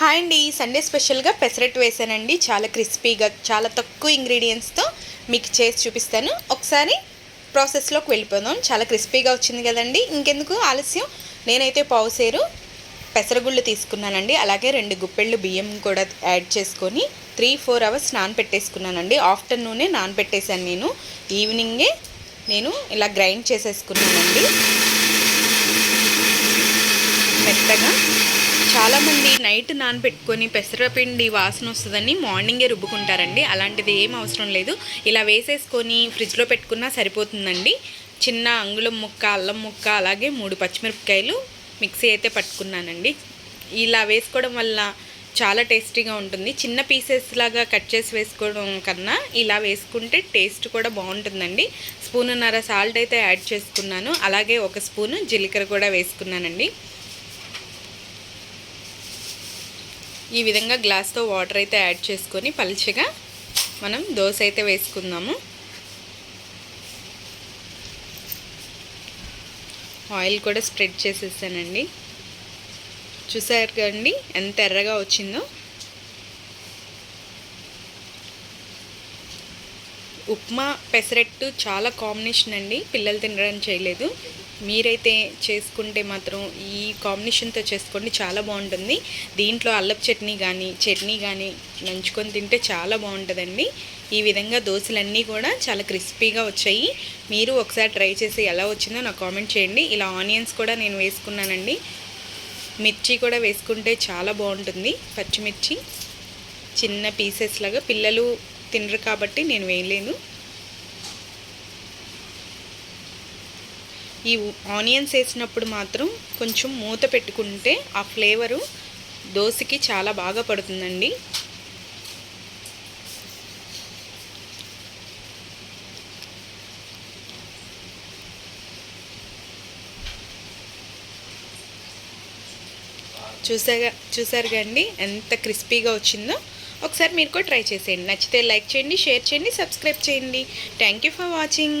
Hi అండి. Sunday స్పెషల్గా పెసరట్టు వేసానండి. చాలా క్రిస్పీగా చాలా తక్కువ ఇంగ్రీడియంట్స్తో మీకు చేసి చూపిస్తాను. ఒకసారి ప్రాసెస్లోకి వెళ్ళిపోదాం. చాలా క్రిస్పీగా వచ్చింది కదండి. ఇంకెందుకు ఆలస్యం? నేనైతే పావుసేరు పెసరగుళ్ళు తీసుకున్నానండి. అలాగే రెండు గుప్పెళ్ళు బియ్యం కూడా యాడ్ చేసుకొని త్రీ ఫోర్ అవర్స్ నానపెట్టేసుకున్నానండి ఆఫ్టర్నూనే నానపెట్టేశాను నేను. ఈవినింగే నేను ఇలా గ్రైండ్ చేసేసుకున్నానండి. మెత్తగా చాలామంది నైట్ నానబెట్టుకొని పెసరపిండి వాసన వస్తుందని మార్నింగే రుబ్బుకుంటారండి. అలాంటిది ఏం అవసరం లేదు. ఇలా వేసేసుకొని ఫ్రిడ్జ్లో పెట్టుకున్నా సరిపోతుందండి. చిన్న అంగుళం ముక్క అల్లం ముక్క అలాగే మూడు పచ్చిమిరపకాయలు మిక్సీ అయితే పట్టుకున్నానండి. ఇలా వేసుకోవడం వల్ల చాలా టేస్టీగా ఉంటుంది. చిన్న పీసెస్ లాగా కట్ చేసి వేసుకోవడం కన్నా ఇలా వేసుకుంటే టేస్ట్ కూడా బాగుంటుందండి. స్పూనున్నర సాల్ట్ అయితే యాడ్ చేసుకున్నాను. అలాగే ఒక స్పూను జీలకర్ర కూడా వేసుకున్నానండి. ఈ విధంగా గ్లాస్తో వాటర్ అయితే యాడ్ చేసుకొని పలుచగా మనం దోశ అయితే వేసుకుందాము. ఆయిల్ కూడా స్ప్రెడ్ చేసేసానండి. చూసారు కదండి ఎంత ఎర్రగా వచ్చిందో. ఉప్మా పెసరెట్టు చాలా కాంబినేషన్ అండి పిల్లలు తినడానికి చేయలేదు. మీరైతే చేసుకుంటే మాత్రం ఈ కాంబినేషన్తో చేసుకోండి చాలా బాగుంటుంది. దీంట్లో అల్లపు చట్నీ కానీ చట్నీ కానీ నంచుకొని తింటే చాలా బాగుంటుందండి. ఈ విధంగా దోశలన్నీ కూడా చాలా క్రిస్పీగా వచ్చాయి. మీరు ఒకసారి ట్రై చేసి ఎలా వచ్చిందో నాకు కామెంట్ చేయండి. ఇలా ఆనియన్స్ కూడా నేను వేసుకున్నానండి. మిర్చి కూడా వేసుకుంటే చాలా బాగుంటుంది. పచ్చిమిర్చి చిన్న పీసెస్ లాగా పిల్లలు తినరు కాబట్టి నేను వేయలేను. ఈ ఆనియన్స్ వేసినప్పుడు మాత్రం కొంచెం మూత పెట్టుకుంటే ఆ ఫ్లేవరు దోశకి చాలా బాగా పడుతుందండి. చూసాగా చూసారు కండి ఎంత క్రిస్పీగా వచ్చిందో? ఒకసారి మీరు కూడా ట్రై చేసేయండి. నచ్చితే లైక్ చేయండి షేర్ చేయండి సబ్స్క్రైబ్ చేయండి. Thank you for watching.